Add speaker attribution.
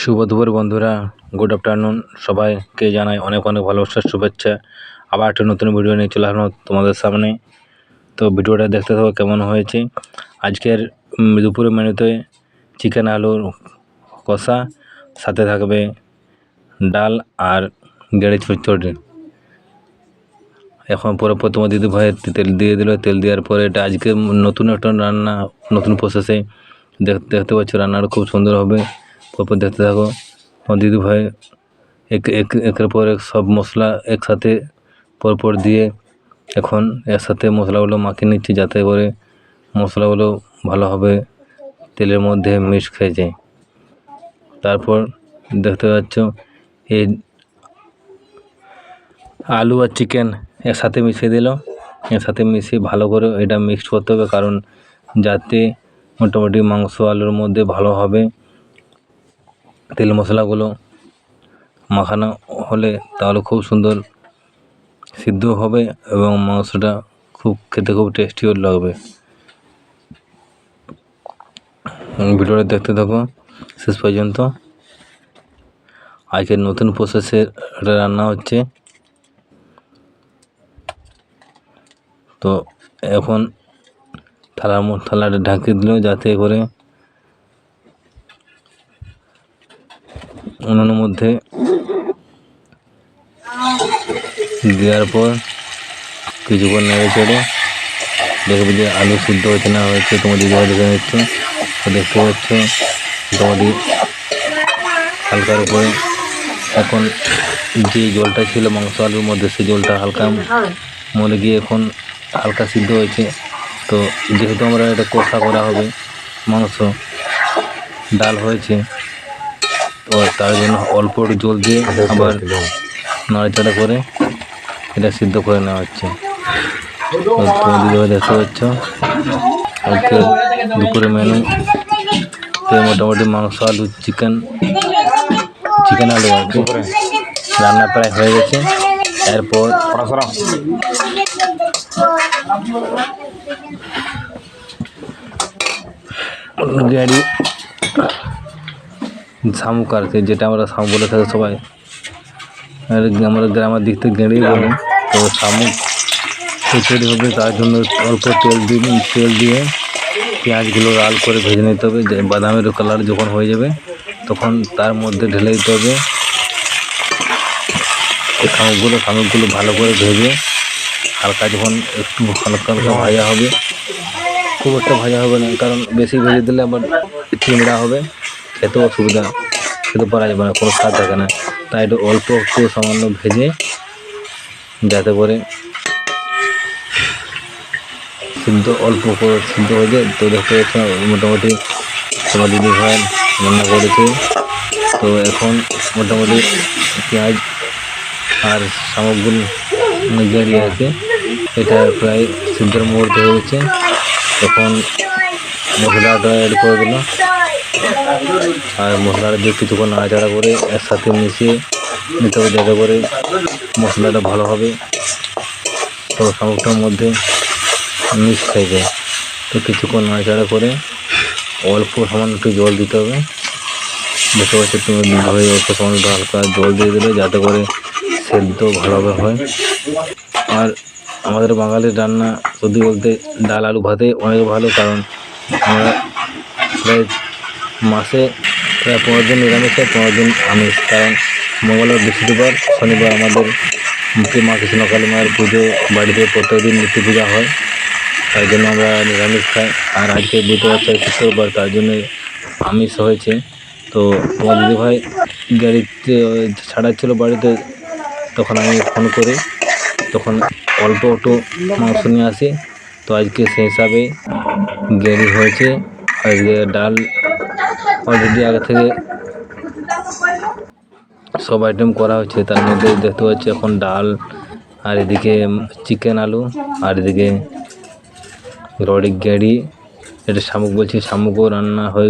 Speaker 1: শুভ দুপুর বন্ধুরা। Good afternoon সবাইকে জানাই অনেক অনেক ভালোবাসার শুভেচ্ছা। আবার একটা নতুন ভিডিও নিয়ে চলে আসলাম তোমাদের সামনে। তো ভিডিওটা দেখতে থাকো কেমন হয়েছে। আজকের দুপুরের মেনুতে চিকেন আলুর কষা, সাথে থাকবে ডাল আর গেড়ে চচ্চড়ি এখন পরে তোমার দিদি ভাইয়ের তেল দিয়ে দিল, তেল দেওয়ার পরে এটা আজকে নতুন একটা রান্না, নতুন প্রসেসে দেখতে পাচ্ছ রান্নাটা খুব সুন্দর হবে। পরপর দেখতে থাকো আমার দিদি ভাই এক এক- একের পর এক সব মশলা একসাথে পরপর দিয়ে এখন এর সাথে মশলাগুলো মাখিয়ে নিচ্ছি যাতে করে মশলাগুলো ভালোভাবে তেলের মধ্যে মিক্স খেয়ে যায় তারপর দেখতে পাচ্ছ এই আলু আর চিকেন একসাথে মিশিয়ে দিল। এর সাথে মিশিয়ে ভালো করে এটা মিক্সড করতে হবে, কারণ যাতে মোটামুটি মাংস আলুর মধ্যে ভালো হবে। তেল মশলাগুলো মাখানো হলে তাহলে খুব সুন্দর সিদ্ধ হবে এবং মাংসটা খুব খেতে খুব টেস্টিও লাগবে। ভিডিওটা দেখতে থাকো। শেষ পর্যন্ত। আজকের নতুন প্রসেসের একটা রান্না হচ্ছে। তো এখন থালার থালাটা ঢাকিয়ে দিল যাতে করে উনুনের মধ্যে দেওয়ার পর কিছুক্ষণ নেড়ে চেড়ে দেখবে যে আলু সিদ্ধ হচ্ছে না হয়েছে তোমার দিদিভাই দেখে নিচ্ছে। দেখতে পাচ্ছ, মোটামুটি হালকার উপরে এখন যে জলটা ছিল, মাংস আলুর মধ্যে, সেই জলটা হালকা মরে গিয়ে এখন হালকা সিদ্ধ হয়েছে। তো যেহেতু আমরা এটা কষা করা হবে, মাংস, ডাল হয়েছে তার জন্য অল্প একটু জল দিয়ে আবার নাড়াচাড়া করে এটা সিদ্ধ করে নেওয়া হচ্ছে। তুমি দেখতে পাচ্ছ, আজকে দুপুরে মেনু মোটামুটি মাংস, আলু, চিকেন চিকেন আলু আর কি। রান্না প্রায় হয়ে গেছে। এরপর গাড়ি শামুক আর কি, যেটা আমরা শামুক বলে থাকি সবাই। আমরা গ্রামের দিক থেকে গেঁড়েই বলি। তো শামুক খিচুড়ি হবে, তার জন্য অল্প তেল দিন তেল দিয়ে পেঁয়াজগুলো লাল করে ভেজে নিতে হবে। বাদামের কালার যখন হয়ে যাবে, তখন তার মধ্যে ঢেলে দিতে হবে। শামুকগুলো শামুকগুলো ভালো করে ভেজে হালকা যখন একটু হালকা হালকা ভাজা হবে। খুব একটা ভাজা হবে না, কারণ বেশি ভেজে দিলে আবার চিমড়া হবে। খেতেও অসুবিধা, খেতে পারা যাবে না, কোনো স্বাদ থাকে না। তাই একটু অল্প একটু সামান্য ভেজে যাতে করে সিদ্ধ, অল্প করে সিদ্ধ হয়ে যায়। তো দেখতে মোটামুটি তোমার দিদি ভাই রান্না করেছে। তো এখন মোটামুটি পেঁয়াজ আর সামগ্রী দাঁড়িয়ে আছে। এটা প্রায় সিদ্ধের মুহূর্তে হয়ে গেছে। তখন মশলাটা অ্যাড করে দিল আর মশলাটা দিয়ে কিছুক্ষণ নাড়াচাড়া করে একসাথে মিশিয়ে নিতে হবে, যাতে করে মশলাটা ভালো হবে। তো শামুকটার মধ্যে মিক্স হয়ে যায়। তো কিছুক্ষণ নাড়াচাড়া করে অল্প সামান্য একটু জল দিতে হবে। দেখতে পাচ্ছি তুমি হয়ে অল্প সামান্য হালকা জল দিয়ে দিলে যাতে করে সেদ্ধ ভালোভাবে হয়। আর আমাদের বাঙালির রান্না সত্যি বলতে ডাল, আলু ভাতে অনেক ভালো, কারণ আমরা প্রায় মাসে প্রায় পনেরো দিন নিরামিষ পনেরো দিন আমিষ। কারণ মঙ্গলবার, বৃহস্পতিবার, শনিবার আমাদের মুক্তি মা কৃষ্ণ কালী মায়ের পুজো, বাড়িতে প্রত্যেকদিন মূর্তি পূজা হয়। তাই জন্য আমরা নিরামিষ খাই। আর আজকে বুধবার চাই শুক্রবার, তার জন্য আমিষ হয়েছে। তো তোমার দিদিভাই গাড়িতে ছাড়াচ্ছিল বাড়িতে, তখন আমি ফোন করি তখন অল্প একটু মাংস নিয়ে আসি। তো আজকে সেই হিসাবে গেরি হয়েছে। আজকে ডাল অলরেডি আগে থেকে সব আইটেম করা হচ্ছে তার মধ্যে দেখতে পাচ্ছি এখন ডাল, আর এদিকে চিকেন আলু, আর এদিকে রডি গ্যাড়ি এটা শামুক বলছি, শামুকও রান্না হয়ে